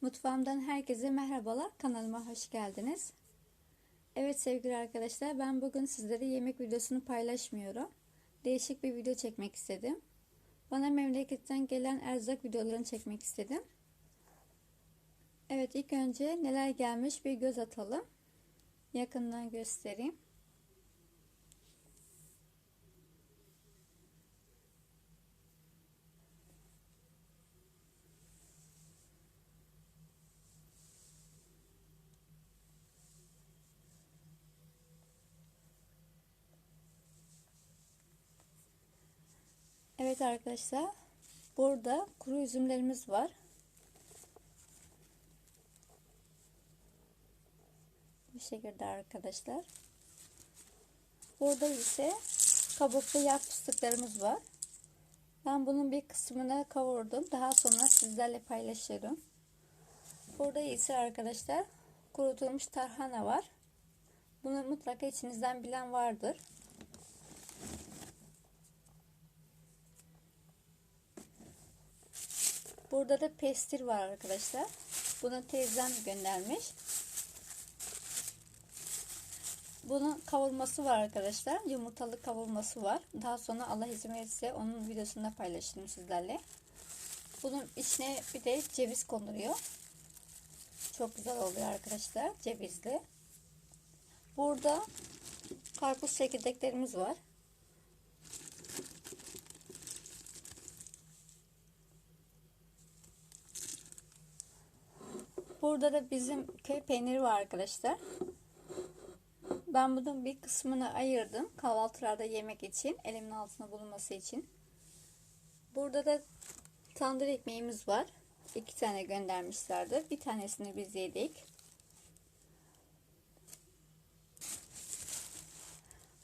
Mutfağımdan herkese merhabalar. Kanalıma hoş geldiniz. Evet sevgili arkadaşlar ben bugün sizlere yemek videosunu paylaşmıyorum. Değişik bir video çekmek istedim. Bana memleketten gelen erzak videolarını çekmek istedim. Evet ilk önce neler gelmiş bir göz atalım. Yakından göstereyim. Evet arkadaşlar. Burada kuru üzümlerimiz var. Bu şekilde arkadaşlar. Burada ise kabuklu yak fıstıklarımız var. Ben bunun bir kısmını kavurdum. Daha sonra sizlerle paylaşırım. Burada ise arkadaşlar kurutulmuş tarhana var. Bunu mutlaka içinizden bilen vardır. Burada da pestil var arkadaşlar. Bunu teyzem göndermiş. Bunun kavurması var arkadaşlar. Yumurtalı kavurması var. Daha sonra Allah izin verirse onun videosunu da paylaşırım sizlerle. Bunun içine bir de ceviz konuluyor. Çok güzel oluyor arkadaşlar. Cevizli. Burada karpuz çekirdeklerimiz var. Burada da bizim köy peyniri var arkadaşlar. Ben bunun bir kısmını ayırdım. Kahvaltılarda yemek için. Elimin altına bulunması için. Burada da tandır ekmeğimiz var. İki tane göndermişlerdi. Bir tanesini biz yedik.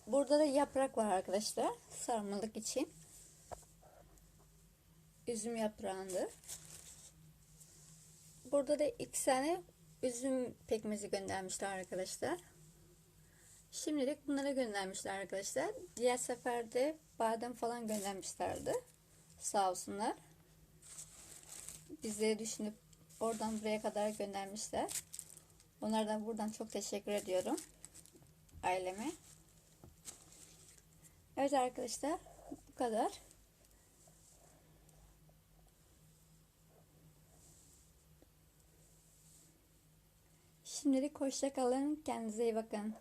Burada da yaprak var arkadaşlar. Sarmalık için. Üzüm yaprağındı. Burada da iki tane üzüm pekmezi göndermişler arkadaşlar. Şimdilik bunlara göndermişler arkadaşlar. Diğer seferde badem falan göndermişlerdi. Sağ olsunlar. Bizleri düşünüp oradan buraya kadar göndermişler. Onlardan buradan çok teşekkür ediyorum. Aileme. Evet arkadaşlar bu kadar. Şimdilik hoşça kalın. Kendinize iyi bakın.